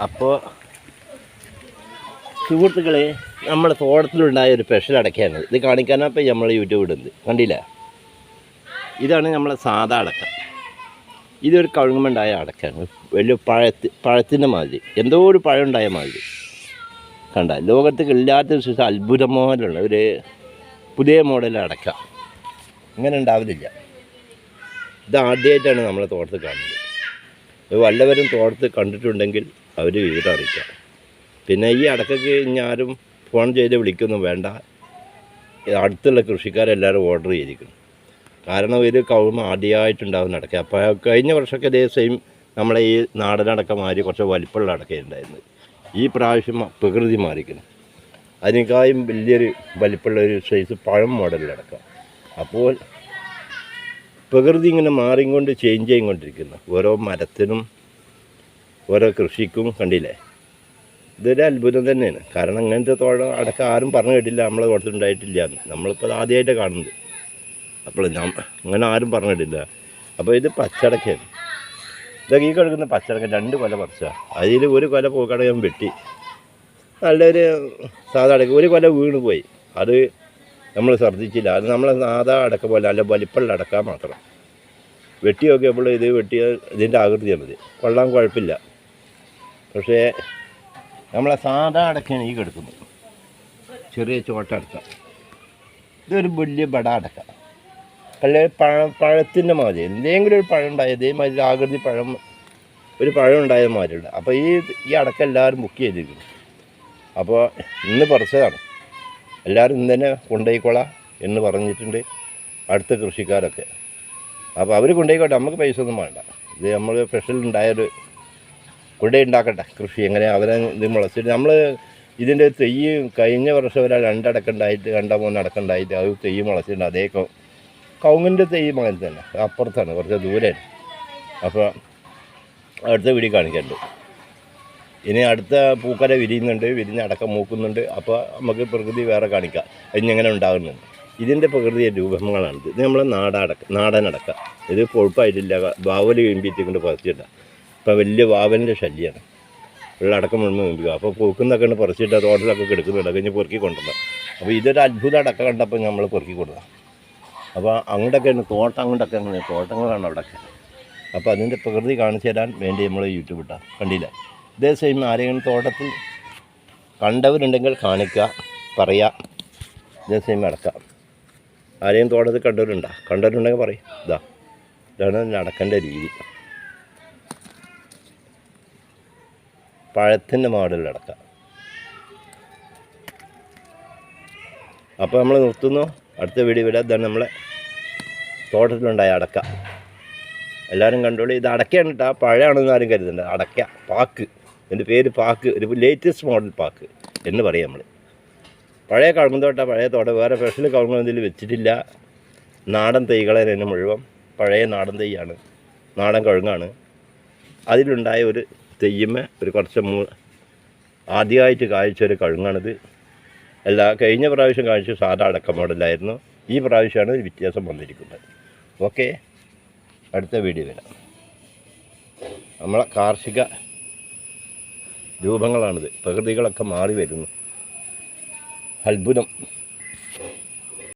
അപ്പോൾ സുഹൃത്തുക്കളെ നമ്മുടെ തോട്ടത്തിലുണ്ടായ ഒരു സ്പെഷ്യൽ അടക്കയാണ്. ഇത് കാണിക്കാനപ്പോൾ നമ്മൾ യൂട്യൂബ് ഇടുന്നത്. കണ്ടില്ല? ഇതാണ് നമ്മളെ സാധാ അടക്ക. ഇതൊരു കഴുങ്ങുമുണ്ടായ അടക്കയാണ്. വലിയ പഴത്തി പഴത്തിന്റെ മാതിരി. എന്തോ ഒരു പഴം ഉണ്ടായ മാതിരി. കണ്ട? ലോകത്തേക്ക് ഇല്ലാത്തൊരു ശേഷം അത്ഭുതമോലുള്ള ഒരു പുതിയ മോഡൽ അടക്ക. അങ്ങനെ ഇത് ആദ്യമായിട്ടാണ് നമ്മളെ തോട്ടത്തിൽ കാണുന്നത്. വല്ലവരും തോട്ടത്തിൽ കണ്ടിട്ടുണ്ടെങ്കിൽ അവർ വിവരം അറിയിക്കാം. പിന്നെ ഈ അടക്കയ്ക്ക് ഇനി ആരും ഫോൺ ചെയ്ത് വിളിക്കൊന്നും വേണ്ട. അടുത്തുള്ള കൃഷിക്കാരെല്ലാവരും ഓർഡർ ചെയ്തിരിക്കുന്നു. കാരണം ഇത് കവുമ ആദ്യമായിട്ടുണ്ടാകുന്ന അടക്ക. അപ്പോൾ കഴിഞ്ഞ വർഷമൊക്കെ ഇതേ സെയിം നമ്മളെ ഈ നാടനടക്ക മാതിരി കുറച്ച് വലിപ്പമുള്ള അടക്കയുണ്ടായിരുന്നത് ഈ പ്രാവശ്യം പ്രകൃതി മാറിക്കുന്നു അതിനേക്കാളും വലിയൊരു വലിപ്പമുള്ള ഒരു സൈസ് പഴം മോഡലിലടക്ക അപ്പോൾ പ്രകൃതി ഇങ്ങനെ മാറിക്കൊണ്ട് ചേഞ്ച് ചെയ്തുകൊണ്ടിരിക്കുന്നു ഓരോ മരത്തിനും ഓരോ കൃഷിക്കും കണ്ടില്ലേ? ഇതൊരു അത്ഭുതം തന്നെയാണ്. കാരണം അങ്ങനത്തെ തോഴ അടക്കം ആരും പറഞ്ഞു കേട്ടില്ല നമ്മളെ തോട്ടത്തിലുണ്ടായിട്ടില്ല എന്ന്. നമ്മളിപ്പോൾ അത് ആദ്യമായിട്ട് കാണുന്നത്. അപ്പോൾ അങ്ങനെ ആരും പറഞ്ഞു കേട്ടില്ല. അപ്പോൾ ഇത് പച്ചടക്കയാണ്. ഇതൊക്കെ ഈ കിടക്കുന്ന പച്ചടക്ക രണ്ട് കൊല പറിച്ച. അതിൽ ഒരു കൊല പൂക്കട വെട്ടി. നല്ലൊരു സാധാ അടക്ക. ഒരു കൊല വീണ് പോയി. അത് നമ്മൾ ശ്രദ്ധിച്ചില്ല അത് നമ്മളെ സാധാ അടക്ക പോലെ അല്ല വലിപ്പമുള്ള അടക്ക മാത്രം. വെട്ടിയൊക്കെ എപ്പോഴും ഇത് വെട്ടിയ ഇതിന്റെ മതി. കൊള്ളാൻ കുഴപ്പമില്ല പക്ഷേ നമ്മളെ സാധാ അടക്കയാണ് ഈ കിടക്കുന്നത്. ചെറിയ ചോട്ട അടക്ക. ഇതൊരു വലിയ ബട അടക്ക. അല്ലെ പഴ പഴത്തിന്റെ മാതിരി. എന്തെങ്കിലും ഒരു പഴം ഉണ്ടായ ഇതേമാതിരി ആകൃതി പഴം ഒരു പഴം ഉണ്ടായ മാതിരിയുണ്ട്. അപ്പോൾ ഈ ഈ അടക്ക എല്ലാവരും ബുക്ക് ചെയ്തിരിക്കുന്നു അപ്പോൾ ഇന്ന് പറിച്ചതാണ്. എല്ലാവരും ഇന്ന് തന്നെ കൊണ്ടുപോയിക്കോളാം എന്ന് പറഞ്ഞിട്ടുണ്ട് അടുത്ത കൃഷിക്കാരൊക്കെ. അപ്പോൾ അവർ കൊണ്ടുപോയിക്കോട്ടെ നമുക്ക് പൈസ ഒന്നും വേണ്ട. ഇത് നമ്മൾ സ്പെഷ്യൽ ഉണ്ടായൊരു കൊണ്ടേ ഉണ്ടാക്കട്ടെ കൃഷി എങ്ങനെ അവരെ ഇത് മുളച്ചിട്ട് നമ്മൾ ഇതിന്റെ തെയ്യ് കഴിഞ്ഞ വർഷം ഒരാൾ രണ്ടടക്കുണ്ടായിട്ട് രണ്ടോ മൂന്ന് അടക്കുണ്ടായിട്ട് അത് തെയ്യ് മുളച്ചിട്ടുണ്ട്. അതേ കൗങ്ങിന്റെ തെയ്യ് അങ്ങനെ തന്നെ അപ്പുറത്താണ് കുറച്ച് ദൂരെയാണ്. അപ്പോൾ അടുത്ത വീട് കാണിക്കുന്നുണ്ട് ഇനി അടുത്ത പൂക്കര വിരിയുന്നുണ്ട് വിരിഞ്ഞ് അടക്കം മൂക്കുന്നുണ്ട്. അപ്പോൾ നമുക്ക് പ്രകൃതി വേറെ കാണിക്കാം. അതിനെങ്ങനെ ഉണ്ടാകുന്നുണ്ട് ഇതിന്റെ പ്രകൃതി രൂപങ്ങളാണിത്. ഇത് നമ്മളെ നാടടക്ക നാടനടക്ക. ഇത് കൊഴുപ്പായിട്ടില്ല വാവൽ വീമ്പിയിട്ട് കൊണ്ട് പറിച്ചിട്ട. ഇപ്പം വലിയ വാവലിന്റെ ശല്യമാണ് ഉള്ള അടക്കം മുഴുവൻ വീമ്പിക്കുക അപ്പോൾ പൂക്കുന്നൊക്കെ ഉണ്ട് പറിച്ചിട്ട് തോട്ടിലൊക്കെ കിടക്കുന്നുണ്ട്. കഴിഞ്ഞ് പൊറുക്കി കൊണ്ടുവരണം. അപ്പോൾ ഇതൊരു അത്ഭുത അടക്ക കണ്ടപ്പോൾ നമ്മൾ പൊറുക്കി കൊടുക്കാം അപ്പോൾ അങ്ങോട്ടൊക്കെയാണ് തോട്ടം അങ്ങോട്ടൊക്കെ അങ്ങനെ തോട്ടങ്ങളാണ് അവിടെയൊക്കെ അപ്പോൾ അതിന്റെ പ്രകൃതി കാണിച്ചു തരാൻ വേണ്ടി നമ്മൾ യൂട്യൂബ് ഇട്ടാൽ കണ്ടില്ല? ഇതേ സെയിം ആരെങ്കിലും തോട്ടത്തിൽ കണ്ടവരുണ്ടെങ്കിൽ കാണിക്കുക പറയുക ഇതേ സെയിം അടക്കാം ആരെയും തോട്ടത്തിൽ കണ്ടവരുണ്ടോ? കണ്ടവരുണ്ടെങ്കിൽ പറയും. ഇതാ. ഇതാണ് നടക്കേണ്ട രീതി. പഴത്തിന്റെ മോഡലിൽ അടക്കാം അപ്പോൾ നമ്മൾ നിർത്തുന്നു. അടുത്ത വീഡിയോ വിടാം ഇതാണ് നമ്മളെ തോട്ടത്തിലുണ്ടായ അടക്ക. എല്ലാവരും കണ്ടോളൂ. ഇത് അടക്കയാണ് കേട്ടോ. പഴയാണെന്ന് ആരും കരുതണ്ട. അടക്ക പാക്ക്. എന്റെ പേര് പാക്ക് ഒരു ലേറ്റസ്റ്റ് മോഡൽ പാക്ക് എന്ന് പറയും നമ്മൾ പഴയ കഴുകുന്തോട്ട പഴയ തോട്ട വേറെ സ്പെഷ്യൽ കഴുകുന്നതിൽ വെച്ചിട്ടില്ല. നാടൻ തൈകളെ തന്നെ മുഴുവൻ. പഴയ നാടൻ തൈയാണ്. നാടൻ കഴുങ്ങാണ് അതിലുണ്ടായ ഒരു തെയ്യമ്മ ഒരു കുറച്ച് മൂ ആദ്യമായിട്ട് കാഴ്ച ഒരു കഴുങ്ങാണിത് അല്ല കഴിഞ്ഞ പ്രാവശ്യം കാഴ്ച സാധാ അടക്ക മോഡലായിരുന്നു ഈ പ്രാവശ്യമാണ് ഒരു വ്യത്യാസം വന്നിരിക്കുന്നത്. ഓക്കെ അടുത്ത വീഡിയോ വരാം. നമ്മളെ കാർഷിക രൂപങ്ങളാണിത്. പ്രകൃതികളൊക്കെ മാറി വരുന്നു അത്ഭുതം.